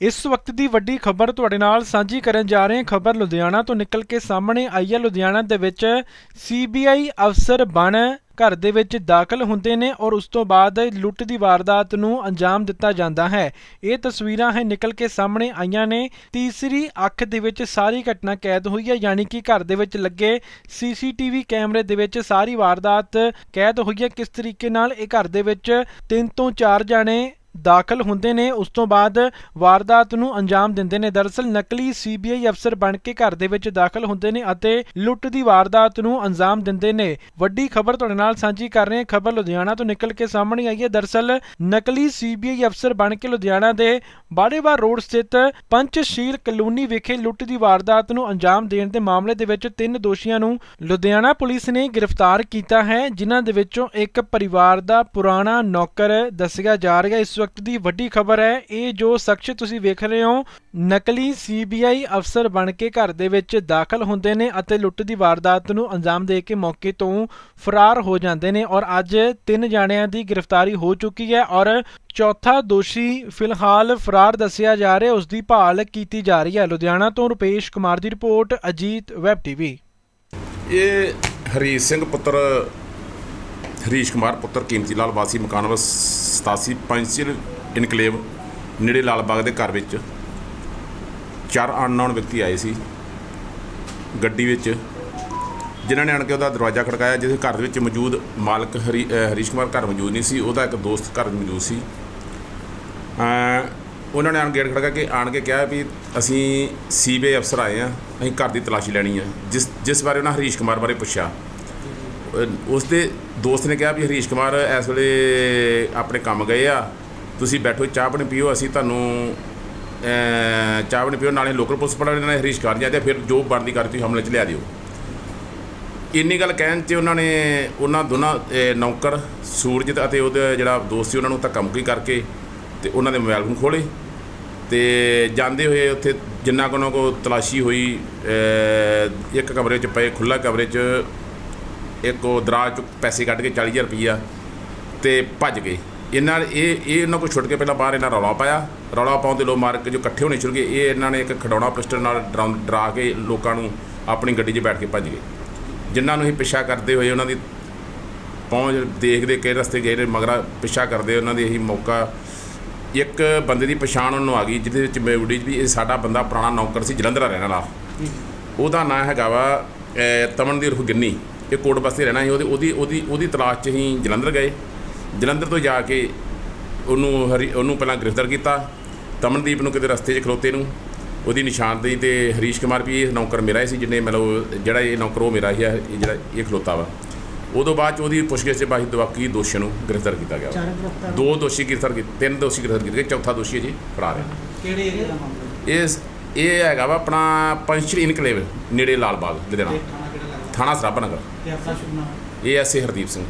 ਇਸ ਵਕਤ ਦੀ ਵੱਡੀ ਖਬਰ ਤੁਹਾਡੇ ਨਾਲ ਸਾਂਝੀ ਕਰਨ ਜਾ ਰਹੇ ਹਾਂ। ਖਬਰ ਲੁਧਿਆਣਾ ਤੋਂ ਨਿਕਲ ਕੇ ਸਾਹਮਣੇ ਆਈ ਹੈ। ਲੁਧਿਆਣਾ ਦੇ ਵਿੱਚ ਸੀਬੀਆਈ ਅਫਸਰ ਬਣ ਘਰ ਦੇ ਵਿੱਚ ਦਾਖਲ ਹੁੰਦੇ ਨੇ ਔਰ ਉਸ ਤੋਂ ਬਾਅਦ ਲੁੱਟ ਦੀ ਵਾਰਦਾਤ ਨੂੰ ਅੰਜਾਮ ਦਿੱਤਾ ਜਾਂਦਾ ਹੈ। ਇਹ ਤਸਵੀਰਾਂ ਹੈ ਨਿਕਲ ਕੇ ਸਾਹਮਣੇ ਆਈਆਂ ਨੇ। ਤੀਸਰੀ ਅੱਖ ਦੇ ਵਿੱਚ ਸਾਰੀ ਘਟਨਾ ਕੈਦ ਹੋਈ ਹੈ। ਯਾਨੀ ਕਿ ਘਰ ਦੇ ਵਿੱਚ ਲੱਗੇ ਸੀਸੀਟੀਵੀ ਕੈਮਰੇ ਦੇ ਵਿੱਚ ਸਾਰੀ ਵਾਰਦਾਤ ਕੈਦ ਹੋਈ ਹੈ। ਕਿਸ ਤਰੀਕੇ ਨਾਲ ਇਹ ਘਰ ਦੇ ਵਿੱਚ ਤਿੰਨ ਤੋਂ ਚਾਰ ਜਾਣੇ ਦਾਖਲ ਹੁੰਦੇ ਨੇ, ਉਸ ਤੋਂ ਬਾਅਦ ਵਾਰਦਾਤ ਨੂੰ ਅੰਜਾਮ ਦਿੰਦੇ ਨੇ। ਦਰਅਸਲ ਨਕਲੀ ਸੀਬੀਆਈ ਅਫਸਰ ਬਣ ਕੇ ਘਰ ਦੇ ਵਿੱਚ ਦਾਖਲ ਹੁੰਦੇ ਨੇ ਅਤੇ ਲੁੱਟ ਦੀ ਵਾਰਦਾਤ ਨੂੰ ਅੰਜਾਮ ਦਿੰਦੇ ਨੇ। ਵੱਡੀ ਖਬਰ ਤੁਹਾਡੇ ਨਾਲ ਸਾਂਝੀ ਕਰ ਰਹੇ ਹਾਂ। ਖਬਰ ਲੁਧਿਆਣਾ ਤੋਂ ਨਿਕਲ ਕੇ ਸਾਹਮਣੇ ਆਈ ਹੈ। ਦਰਅਸਲ ਨਕਲੀ ਸੀਬੀਆਈ ਅਫਸਰ ਬਣ ਕੇ ਲੁਧਿਆਣਾ ਦੇ ਬਾੜੇਵਾਰ ਰੋਡ ਸਥਿਤ ਪੰਚਸ਼ੀਲ ਕਲੋਨੀ ਵਿਖੇ ਲੁੱਟ ਦੀ ਵਾਰਦਾਤ ਨੂੰ ਅੰਜਾਮ ਦੇਣ ਦੇ ਮਾਮਲੇ ਦੇ ਵਿੱਚ ਤਿੰਨ ਦੋਸ਼ੀਆਂ ਨੂੰ ਲੁਧਿਆਣਾ ਪੁਲਿਸ ਨੇ ਗ੍ਰਿਫਤਾਰ ਕੀਤਾ ਹੈ, ਜਿਨ੍ਹਾਂ ਦੇ ਵਿੱਚੋਂ ਇੱਕ ਪਰਿਵਾਰ ਦਾ ਪੁਰਾਣਾ ਨੌਕਰ ਦੱਸਿਆ ਜਾ ਰਿਹਾ ਹੈ। ਇਸ ਵਕਤ ਦੀ ਵੱਡੀ ਖਬਰ ਹੈ, ਇਹ ਜੋ ਸ਼ਖਸ ਤੁਸੀਂ ਵੇਖ ਰਹੇ ਹੋ, ਨਕਲੀ ਸੀਬੀਆਈ ਅਫਸਰ ਬਣ ਕੇ ਘਰ ਦੇ ਵਿੱਚ ਦਾਖਲ ਹੁੰਦੇ ਨੇ ਅਤੇ ਲੁੱਟ ਦੀ ਵਾਰਦਾਤ ਨੂੰ ਅੰਜਾਮ ਦੇ ਕੇ ਮੌਕੇ ਤੋਂ ਫਰਾਰ ਹੋ ਜਾਂਦੇ ਨੇ ਔਰ ਅੱਜ ਤਿੰਨ ਜਾਣਿਆਂ ਦੀ ਗ੍ਰਿਫਤਾਰੀ ਹੋ ਚੁੱਕੀ ਹੈ ਔਰ ਚੌਥਾ ਦੋਸ਼ੀ ਫਿਲਹਾਲ ਫਰਾਰ ਦੱਸਿਆ ਜਾ ਰਿਹਾ, ਉਸ ਦੀ ਭਾਲ ਕੀਤੀ ਜਾ ਰਹੀ ਹੈ। ਲੁਧਿਆਣਾ ਤੋਂ ਰੁਪੇਸ਼ ਕੁਮਾਰ ਦੀ ਰਿਪੋਰਟ, ਅਜੀਤ ਵੈਬ ਟੀਵੀ। ਇਹ ਹਰੀਸ਼ ਸਿੰਘ ਪੁੱਤਰ ਹਰੀਸ਼ ਕੁਮਾਰ, ਪੁੱਤਰ ਕੀਮਤੀ ਲਾਲ, ਵਾਸੀ ਮਕਾਨ ਨੰਬਰ 87 ਪੰਚਿਲ ਇਨਕਲੇਵ ਨੇੜੇ ਲਾਲ ਬਾਗ ਦੇ ਘਰ ਵਿੱਚ ਚਾਰ ਅਨਨੋਨ ਵਿਅਕਤੀ ਆਏ ਸੀ ਗੱਡੀ ਵਿੱਚ, ਜਿਨ੍ਹਾਂ ਨੇ ਆਣ ਕੇ ਉਹਦਾ ਦਰਵਾਜ਼ਾ ਖੜਕਾਇਆ, ਜਿਹਦੇ ਘਰ ਦੇ ਵਿੱਚ ਮੌਜੂਦ ਮਾਲਕ ਹਰੀ ਹਰੀਸ਼ ਕੁਮਾਰ ਘਰ ਮੌਜੂਦ ਨਹੀਂ ਸੀ, ਉਹਦਾ ਇੱਕ ਦੋਸਤ ਘਰ ਮੌਜੂਦ ਸੀ। ਉਹਨਾਂ ਨੇ ਆਣ ਗੇਟ ਖੜਕਾ ਕੇ ਆਣ ਕੇ ਕਿਹਾ ਵੀ ਅਸੀਂ ਸੀਬੀਆਈ ਅਫਸਰ ਆਏ ਆ ਅਸੀਂ ਘਰ ਦੀ ਤਲਾਸ਼ੀ ਲੈਣੀ ਆ ਜਿਸ ਜਿਸ ਬਾਰੇ ਉਹਨਾਂ ਹਰੀਸ਼ ਕੁਮਾਰ ਬਾਰੇ ਪੁੱਛਿਆ। ਉਸ ਦੇ ਦੋਸਤ ਨੇ ਕਿਹਾ ਵੀ ਹਰੀਸ਼ ਕੁਮਾਰ ਇਸ ਵੇਲੇ ਆਪਣੇ ਕੰਮ ਗਏ ਆ। ਤੁਸੀਂ ਬੈਠੋ, ਚਾਹ ਪਾਣੀ ਪੀਓ, ਅਸੀਂ ਤੁਹਾਨੂੰ ਚਾਹ ਪਾਣੀ ਪੀਓ, ਨਾਲੇ ਲੋਕਲ ਪੁਲਿਸ ਵਾਲਿਆਂ ਨੇ ਹਰੀਸ਼ ਕੁਮਾਰ ਜਾਂਦੇ ਫਿਰ ਜੋ ਬਣਦੀ ਕਰ ਤੁਸੀਂ ਹਮਲੇ 'ਚ ਲਿਆ ਦਿਓ। ਇੰਨੀ ਗੱਲ ਕਹਿਣ 'ਚ ਉਹਨਾਂ ਨੇ, ਉਹਨਾਂ ਦੋਨਾਂ ਨੌਕਰ, ਸੂਰਜਿਤ ਅਤੇ ਉਹਦਾ ਜਿਹੜਾ ਦੋਸਤ ਸੀ ਉਹਨਾਂ ਨੂੰ ਧੱਕਾ ਮੁੱਕੀ ਕਰਕੇ ਤੇ ਉਹਨਾਂ ਦੇ ਮੋਬਾਈਲ ਫੋਨ ਖੋਲੇ ਤੇ ਜਾਂਦੇ ਹੋਏ ਉੱਥੇ ਜਿੰਨਾ ਕੁ ਉਹਨਾਂ ਕੋ ਤਲਾਸ਼ੀ ਹੋਈ ਇੱਕ ਕਮਰੇ 'ਚ ਪਏ ਖੁੱਲਾ ਕਮਰੇ 'ਚ ਇੱਕ ਉਹ ਦਰਾਜ ਚੋਂ ਪੈਸੇ ਕੱਢ ਕੇ 40000 ਰੁਪਈਆ ਤੇ ਭੱਜ ਗਏ। ਇਹਨਾਂ ਨੇ ਇਹ ਇਹ ਇਹਨਾਂ ਕੋਲ ਛੁੱਟ ਕੇ ਪਹਿਲਾਂ ਬਾਹਰ ਇਹਨਾਂ ਰੌਲਾ ਪਾਇਆ। ਰੌਲਾ ਪਾਉਣ ਦੇ ਲੋਕ ਮਾਰ ਕੇ ਜੋ ਇਕੱਠੇ ਹੋਣੇ ਸ਼ੁਰੂ ਗਏ ਇਹ ਇਹਨਾਂ ਨੇ ਇੱਕ ਖਡਾਉਣਾ ਪਿਸਟਲ ਨਾਲ ਡਰਾਉਂ- ਡਰਾ ਕੇ ਲੋਕਾਂ ਨੂੰ ਆਪਣੀ ਗੱਡੀ 'ਚ ਬੈਠ ਕੇ ਭੱਜ ਗਏ। ਜਿਨ੍ਹਾਂ ਨੂੰ ਇਹ ਪਿੱਛਾ ਕਰਦੇ ਹੋਏ ਉਹਨਾਂ ਦੀ ਪਹੁੰਚ ਦੇਖਦੇ ਕਿ ਰਸਤੇ ਗਏ ਨੇ ਮਗਰਾ ਪਿੱਛਾ ਕਰਦੇ ਉਹਨਾਂ ਦੀ ਇਹੀ ਮੌਕਾ। ਇੱਕ ਬੰਦੇ ਦੀ ਪਛਾਣ ਉਹਨਾਂ ਨੂੰ ਆ ਗਈ ਜਿਹਦੇ ਵਿੱਚ ਮੈਵਡੀ ਵੀ ਇਹ ਸਾਡਾ ਬੰਦਾ ਪੁਰਾਣਾ ਨੌਕਰ ਸੀ ਜਲੰਧਰ ਰਹਿਣ ਵਾਲਾ ਉਹਦਾ ਨਾਂ ਹੈਗਾ ਵਾ ਤਮਨਦੀਪ ਗਿੰਨੀ। ਇਹ ਕੋਟ ਬਸਤੇ ਰਹਿਣਾ ਸੀ ਉਹਦੀ ਉਹਦੀ ਉਹਦੀ ਉਹਦੀ ਤਲਾਸ਼ 'ਚ ਹੀ ਜਲੰਧਰ ਗਏ। ਜਲੰਧਰ ਤੋਂ ਜਾ ਕੇ ਉਹਨੂੰ ਹਰੀ ਉਹਨੂੰ ਪਹਿਲਾਂ ਗ੍ਰਿਫਤਾਰ ਕੀਤਾ ਤਮਨਦੀਪ ਨੂੰ ਕਿਤੇ ਰਸਤੇ 'ਚ ਖਲੋਤੇ ਨੂੰ। ਉਹਦੀ ਨਿਸ਼ਾਨਦੇਹੀ ਤੇ ਹਰੀਸ਼ ਕੁਮਾਰ ਵੀ ਇਹ ਨੌਕਰ ਮੇਰਾ ਹੀ ਸੀ ਜਿਹਨੇ ਮਤਲਬ ਜਿਹੜਾ ਇਹ ਨੌਕਰ ਉਹ ਮੇਰਾ ਹੀ ਹੈ ਇਹ ਜਿਹੜਾ ਇਹ ਖਲੋਤਾ ਵਾ। ਉਦੋਂ ਬਾਅਦ 'ਚ ਉਹਦੀ ਪੁੱਛਗਿੱਛ 'ਚ ਬਾਕੀ ਬਾਕੀ ਦੋਸ਼ੀਆਂ ਨੂੰ ਗ੍ਰਿਫਤਾਰ ਕੀਤਾ ਗਿਆ। ਦੋ ਦੋਸ਼ੀ ਗ੍ਰਿਫਤਾਰ ਕੀਤੇ ਤਿੰਨ ਦੋਸ਼ੀ ਗ੍ਰਿਫਤਾਰ ਕੀਤੇ ਗਏ ਚੌਥਾ ਦੋਸ਼ੀ ਅਜੇ ਫਰਾਰ ਹੈ। ਕਿਹੜੇ ਏਰੀਆ ਦਾ ਮਾਮਲਾ? ਇਹ ਇਹ ਹੈਗਾ ਵਾ ਆਪਣਾ ਪੰਚਰ ਇਨਕਲੇਵ ਨੇੜੇ ਲਾਲ ਬਾਗ ਲੁਧਿਆਣਾ। ਤੇ ਥਾਣਾ ਸਰਾਭਾ ਨਗਰ ਤੇ ਆਪਣਾ ਸ਼ੁਭ ਨਾਮ? ਇਹ ਐਸੇ ਹਰਦੀਪ ਸਿੰਘ।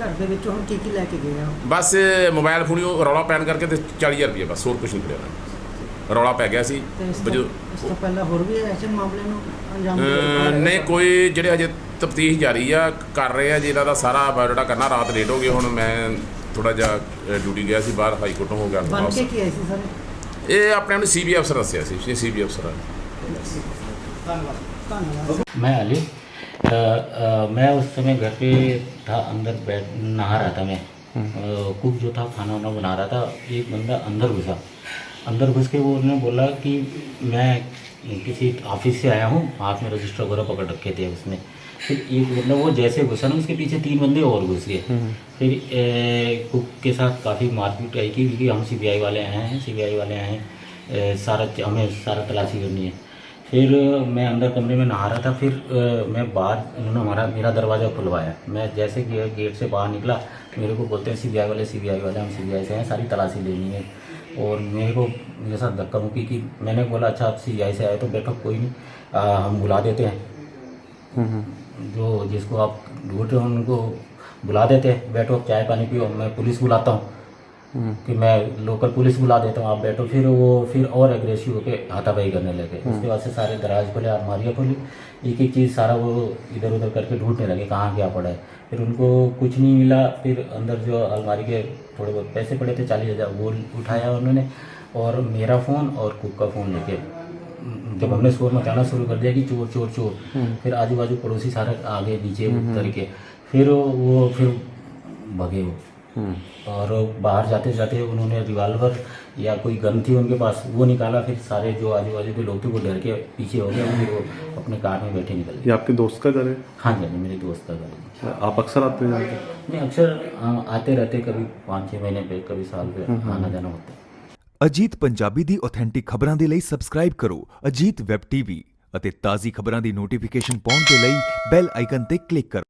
ਘਰ ਦੇ ਵਿੱਚੋਂ ਹੁਣ ਕੀ ਕੀ ਲੈ ਕੇ ਗਏ ਆ? ਬਸ ਮੋਬਾਈਲ ਫੋਨ ਹੀ ਉਹ ਰੌਲਾ ਪੈਣ ਕਰਕੇ ਤੇ 40000 ਰੁਪਏ ਬਸ ਹੋਰ ਕੁਝ ਨਹੀਂ ਕਰਿਆ ਉਹਨਾਂ ਨੇ। ਰੌਲਾ ਪੈ ਗਿਆ ਸੀ। ਤੇ ਇਸ ਵਜੋ ਤੋਂ ਇਸ ਤੋਂ ਪਹਿਲਾਂ ਹੋਰ ਵੀ ਐਸੇ ਮਾਮਲੇ ਨੂੰ ਅੰਜਾਮ ਅਹ ਨਹੀਂ ਕੋਈ ਜਿਹੜੇ ਹਜੇ ਤਫਤੀਸ਼ ਜਾਰੀ ਆ ਕਰ ਰਹੇ ਆ ਜਿਹਦਾ ਦਾ ਸਾਰਾ ਬਾਇਓਡਾਟਾ ਕਰਨਾ ਰਾਤ ਲੇਟ ਹੋ ਗਈ ਹੁਣ ਮੈਂ ਥੋੜਾ ਜਿਹਾ ਡਿਊਟੀ ਗਿਆ ਸੀ ਬਾਹਰ ਹਾਈ ਕੋਰਟ ਹੋ ਗਿਆ ਬਣ ਵਾਪਸ। ਕੇ ਕੀ ਆਏ ਸੀ ਸਰ? ਇਹ ਆਪਣੇ ਨੂੰ ਸੀਬੀ ਅਫਸਰ ਦੱਸਿਆ ਸੀ ਇਹ ਸੀਬੀ ਅਫਸਰ ਆ। ਧੰਨਵਾਦ। ਧੰਨਵਾਦ। मैं अ, अ, मैं उस समय घर पे था अंदर बैठ नहा रहा था मैं। कुक जो था खाना वाना बना रहा था एक बंदा अंदर घुसा। अंदर घुस के वो उन्होंने बोला कि मैं किसी ऑफ़िस से आया हूँ हाथ में रजिस्टर वगैरह पकड़ रखे थे उसने। फिर एक मतलब वो जैसे घुसा ना उसके पीछे तीन बंदे और घुस गए। फिर अ, कुक के साथ काफ़ी मारपीट आई की क्योंकि हम सीबीआई वाले आए हैं सीबीआई वाले आए हैं सारा हमें सारा तलाशी करनी है। फिर मैं अंदर कमरे में नहा रहा था फिर मैं बाहर उन्होंने हमारा मेरा दरवाज़ा खुलवाया। मैं जैसे गे, गेट से बाहर निकला मेरे को बोलते हैं सीबीआई वाले सीबीआई वाले हम सीबीआई से हैं सारी तलाशी लेनी है। और मेरे को मेरे साथ धक्का मुक्की की मैंने बोला अच्छा आप सीबीआई से आए तो बैठो कोई नहीं आ, हम बुला देते हैं। जो जिसको आप ढूंढ रहे हो उनको बुला देते हैं बैठो चाय पानी पियो मैं पुलिस बुलाता हूँ। कि मैं लोकल पुलिस बुला देता हूँ आप बैठो। फिर वो फिर और एग्रेसिव होकर हाथापाई करने लगे। उसके बाद से सारे दराज खोले अलमारियाँ खोली। एक एक चीज़ सारा वो इधर उधर करके ढूँढने लगे कहाँ क्या पड़ा है। फिर उनको कुछ नहीं मिला। फिर अंदर जो अलमारी के थोड़े बहुत पैसे पड़े थे चालीस हज़ार वो उठाया उन्होंने। और मेरा फ़ोन और कुक का फ़ोन लेके जब हमने शोर मचाना शुरू कर दिया कि चोर चोर चोर। फिर आजू बाजू पड़ोसी सारे आगे नीचे उतर के। फिर वो फिर भगे वो। और बाहर जाते जाते उन्होंने रिवाल्वर या कोई गन थी उनके पास वो निकाला फिर सारे जो आजू बाजू के लोग थे वो डर के पीछे हो गए फिर वो अपने कार में बैठे निकल गए ये आपके दोस्त का घर है हाँ जी हाँ जी, मेरे दोस्त का घर है आप अक्सर आते हैं यहाँ पे? नहीं अक्सर अ, आते रहते कभी पाँच छः महीने पे कभी साल पे आना जाना होता है ਅਜੀਤ ਪੰਜਾਬੀ ਦੀ ਆਥੈਂਟਿਕ ਖਬਰਾਂ ਦੇ ਲਈ ਸਬਸਕ੍ਰਾਈਬ ਕਰੋ ਅਜੀਤ ਵੈਬ ਟੀਵੀ ਅਤੇ ਤਾਜ਼ੀ ਖਬਰਾਂ ਦੀ ਨੋਟੀਫਿਕੇਸ਼ਨ ਪਾਉਣ ਦੇ ਲਈ ਬੈਲ ਆਈਕਨ ਤੇ ਕਲਿੱਕ ਕਰੋ